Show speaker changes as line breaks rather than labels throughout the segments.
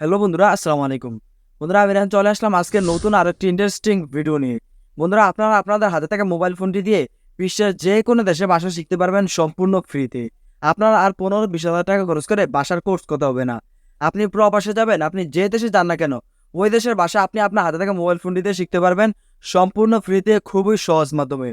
Hello বন্ধুরা, আসসালামু আলাইকুম। বন্ধুরা, আমি এখন চলে আসলাম আজকে নতুন আরেকটি ইন্টারেস্টিং ভিডিও নিয়ে। বন্ধুরা, আপনারা আপনাদের হাতে থাকা মোবাইল ফোনটি দিয়ে বিশ্বের যে কোনো দেশে ভাষা শিখতে পারবেন সম্পূর্ণ ফ্রিতে আপনার আর পনেরো বিশ হাজার টাকা খরচ করে ভাষার কোর্স করতে হবে না। আপনি প্রবাসে যাবেন, আপনি যে দেশে যান না কেন, ওই দেশের ভাষা আপনি আপনার হাতে থাকা মোবাইল ফোনটি দিয়ে শিখতে পারবেন সম্পূর্ণ ফ্রিতে খুবই সহজ মাধ্যমে।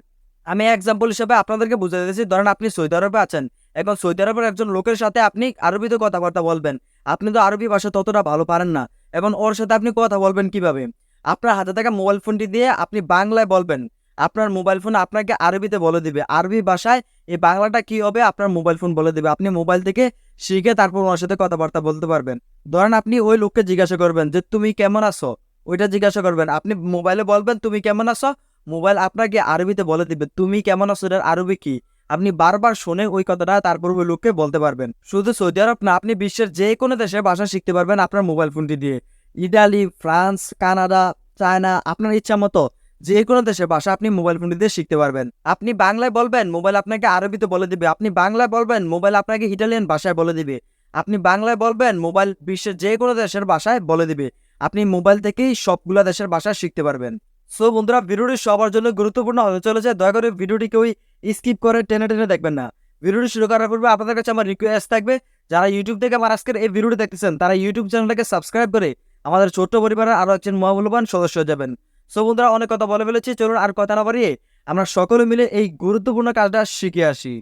আমি এক্সাম্পল হিসেবে আপনাদেরকে বুঝে দিতেছি ধরেন আপনি সৌদি আরবে আছেন এখন সৌদি আরবের একজন লোকের সাথে আপনি আরবিতে কথাবার্তা বলবেন। আপনি তো আরবি ভাষা ততটা ভালো পারেন না। এখন ওর সাথে আপনি কথা বলবেন কীভাবে? আপনার হাতে থাকা মোবাইল ফোনটি দিয়ে আপনি বাংলায় বলবেন। আপনার মোবাইল ফোন আপনাকে আরবিতে বলে দিবে। আরবি ভাষায় এই বাংলাটা কি হবে? আপনার মোবাইল ফোন বলে দিবে। আপনি মোবাইল থেকে শিখে তারপর ওনার সাথে কথাবার্তা বলতে পারবেন। ধরেন আপনি ওই লোককে জিজ্ঞাসা করবেন যে, তুমি কেমন আছো? ওইটা জিজ্ঞাসা করবেন। আপনি মোবাইলে বলবেন, তুমি কেমন আছো? মোবাইল আপনাকে আরবিতে বলে দিবে, তুমি কেমন আছো? এটার আরবি কি? আপনি বারবার শুনে ওই কথাটা তারপর লোককে বলতে পারবেন। শুধু সৌদি আরব না, আপনি বিশ্বের যে কোনো দেশে ভাষা শিখতে পারবেন আপনার মোবাইল ফোনটি দিয়ে। ইটালি ফ্রান্স, কানাডা, চায়না, আপনার ইচ্ছা মতো যে কোনো দেশের ভাষা আপনি মোবাইল ফোনটি দিয়ে শিখতে পারবেন। আপনি বাংলায় বলবেন মোবাইল আপনাকে আরবিতে বলে দিবে। আপনি বাংলায় বলবেন মোবাইল আপনাকে ইটালিয়ান ভাষায় বলে দিবে। আপনি বাংলায় বলবেন মোবাইল বিশ্বের যে কোনো দেশের ভাষায় বলে দিবে। আপনি মোবাইল থেকেই সবগুলা দেশের ভাষা শিখতে পারবেন। সো বন্ধুরা, ভিডিওটি সবার জন্য গুরুত্বপূর্ণ হতে চলেছে। দয়া করে ভিডিওটি কেউ স্কিপ করে টেনে টেনে দেখবেন না। ভিডিওটি শুরু করার পূর্বে আপনাদের কাছে আমার রিকোয়েস্ট থাকবে, যারা ইউটিউব থেকে আমার আজকের এই ভিডিওটি দেখতেছেন, তারা ইউটিউব চ্যানেলটাকে সাবস্ক্রাইব করে আমাদের ছোট্ট পরিবারের আরও একজন মহামূল্যবান সদস্য হয়ে যাবেন। সো বন্ধুরা, অনেক কথা বলে ফেলেছি, চলুন আর কথা না বাড়িয়ে আমরা সকলে মিলে এই গুরুত্বপূর্ণ কাজটা শিখে আসি।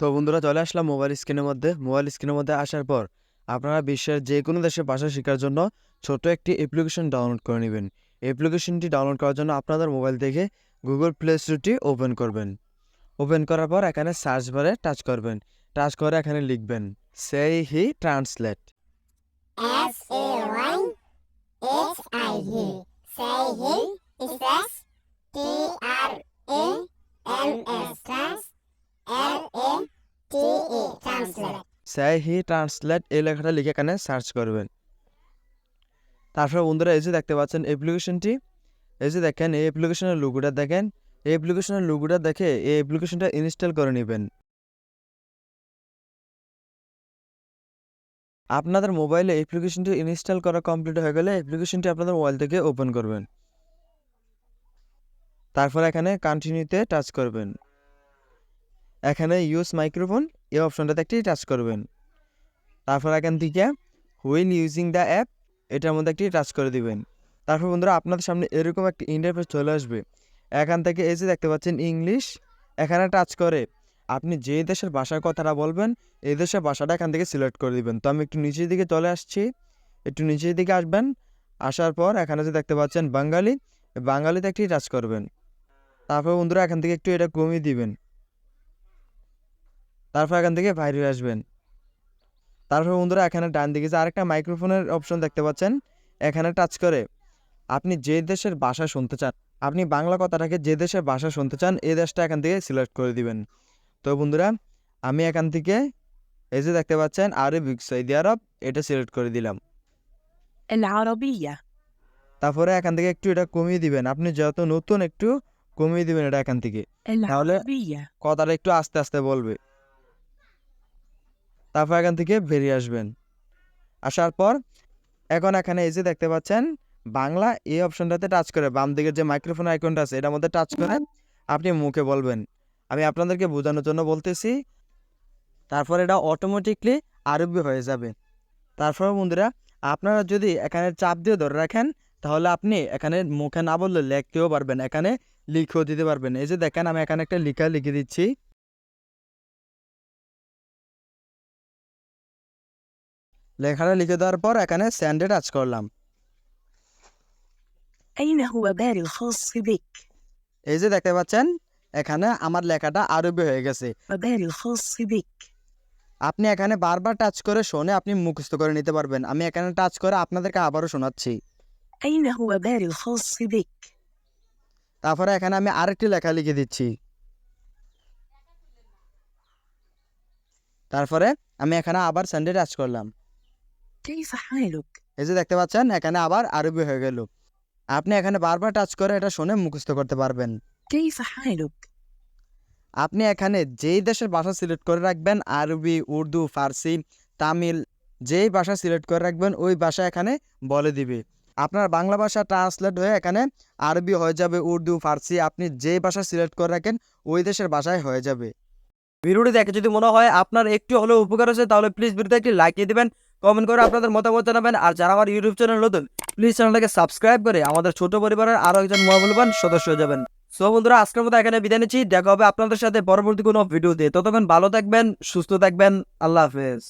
তো বন্ধুরা, চলে আসলাম মোবাইল স্ক্রিনের মধ্যে। মোবাইল স্ক্রিনের মধ্যে আসার পর আপনারা বিশ্বের যে কোনো দেশের ভাষা শেখার জন্য ছোট একটি অ্যাপ্লিকেশন ডাউনলোড করে নেবেন। অ্যাপ্লিকেশনটি ডাউনলোড করার জন্য আপনাদের মোবাইল থেকে গুগল প্লে স্টোরটি ওপেন করবেন। ওপেন করার পর এখানে সার্চ বারে টাচ করবেন। টাচ করে এখানে লিখবেন সেই হি ট্রান্সলেট. সেই হি ট্রান্সলেট এই লেখাটা লিখে এখানে সার্চ করবেন। তারপর বন্ধুরা যে দেখতে পাচ্ছেন অ্যাপ্লিকেশনটি যে দেখেন, এই অ্যাপ্লিকেশনের লুগুটা দেখেন। এই অ্যাপ্লিকেশনের লুগুটা দেখে এই অ্যাপ্লিকেশনটা ইনস্টল করে নেবেন। আপনাদের মোবাইলে অ্যাপ্লিকেশনটি ইনস্টল করা কমপ্লিট হয়ে গেলে অ্যাপ্লিকেশনটি আপনাদের মোবাইল থেকে ওপেন করবেন। তারপর এখানে কন্টিনিউতে টাচ করবেন। এখানে ইউজ মাইক্রোফোন এই অপশনটাতে একটি টাচ করবেন। তারপর এখান থেকে হুইল ইউজিং দ্য অ্যাপ এটার মধ্যে একটি টাচ করে দিবেন। তারপর বন্ধুরা, আপনাদের সামনে এরকম একটি ইন্টারফেস চলে আসবে। এখান থেকে এই যে দেখতে পাচ্ছেন ইংলিশ এখানে টাচ করে। আপনি যে দেশের ভাষার কথাটা বলবেন, এই দেশের ভাষাটা এখান থেকে সিলেক্ট করে দিবেন। তো আমি একটু নিচের দিকে চলে আসছি। একটু নিচের দিকে আসবেন। আসার পর এখানে যে দেখতে পাচ্ছেন বাঙালি বাঙালিতে একটি টাচ করবেন। তারপর বন্ধুরা, এখান থেকে একটু এটা কমিয়ে দিবেন। তারপর এখান থেকে বাইরে আসবেন। তারপর বন্ধুরা এখানে ডান দিকে যে আরেকটা মাইক্রোফোনের অপশন দেখতে পাচ্ছেন এখানে টাচ করে। আপনি যে দেশের ভাষা শুনতে চান আপনি বাংলা কথাটাকে যে দেশের ভাষা শুনতে চান এই দেশটা এখান থেকে সিলেক্ট করে দিবেন। তো বন্ধুরা আমি এখান থেকে এই যে দেখতে পাচ্ছেন আরবিক সৌদি আরব এটা সিলেক্ট করে দিলাম। তারপরে এখান থেকে একটু এটা কমিয়ে দিবেন। আপনি যত নতুন একটু কমিয়ে দিবেন এটা এখান থেকে।
তাহলে
কথাটা একটু আস্তে আস্তে বলবে। তারপর এখান থেকে বেরিয়ে আসবেন। আসার পর এখন এখানে এই যে দেখতে পাচ্ছেন, বাংলা এই অপশনটাতে টাচ করে, বাম দিকের যে মাইক্রোফোন আইকনটা আছে, এটার মধ্যে টাচ করে আপনি মুখে বলবেন। আমি আপনাদেরকে বোঝানোর জন্য বলতেছি, তারপর এটা অটোমেটিকলি আরবি হয়ে যাবে। তারপর বন্ধুরা, আপনারা যদি এখানে চাপ দিয়ে ধরে রাখেন, তাহলে আপনি এখানে মুখে না বললে লিখতেও পারবেন, এখানে লিখেও দিতে পারবেন। এই যে দেখেন, আমি এখানে একটা লিখা লিখে দিচ্ছি। লেখাটা লিখে দেওয়ার পর এখানে স্যান্ডে টাচ করলাম। এই যে দেখতে পাচ্ছেন এখানে আমার লেখাটা আরবি হয়ে গেছে। আপনি এখানে বারবার টাচ করে শোনে আপনি মুখস্থ করে নিতে পারবেন। আমি এখানে টাচ করে আপনাদেরকে আবারও শোনাচ্ছি। তারপরে এখানে আমি আরেকটি লেখা লিখে দিচ্ছি। তারপরে আমি এখানে আবার সানডে টাচ করলাম। এই যে দেখতে পাচ্ছেন এখানে আবার আরবি হয়ে গেল। আপনি এখানে বারবার টাচ করে এটা শুনে মুখস্থ করতে পারবেন। আপনি এখানে যেই দেশের ভাষা সিলেক্ট করে রাখবেন আরবি উর্দু ফার্সি তামিল
যেই ভাষা সিলেক্ট করে রাখবেন ওই ভাষা এখানে বলে দিবে। আপনার বাংলা ভাষা ট্রান্সলেট হয়ে এখানে আরবি হয়ে যাবে উর্দু ফার্সি আপনি যে ভাষা সিলেক্ট করে রাখেন ওই দেশের ভাষায় হয়ে যাবে।
ভিডিওটি দেখে যদি মনে হয় আপনার একটু হলেও উপকার হয়েছে তাহলে প্লিজ ভিডিওতে একটি লাইক দিয়ে দেবেন। কমেন্ট করে আপনাদের মতামত জানাবেন। আর যারা আমার ইউটিউব চ্যানেল নতুন প্লিজ চ্যানেলটাকে সাবস্ক্রাইব করে আমাদের ছোট পরিবারের আরও একজন মহামূল্যবান সদস্য হয়ে যাবেন। সো বন্ধুরা, আজকের মতো এখানে বিদায় নিচ্ছি। দেখা হবে আপনাদের সাথে পরবর্তী কোনো ভিডিও দিয়ে ততক্ষণ ভালো থাকবেন, সুস্থ থাকবেন। আল্লাহ হাফেজ।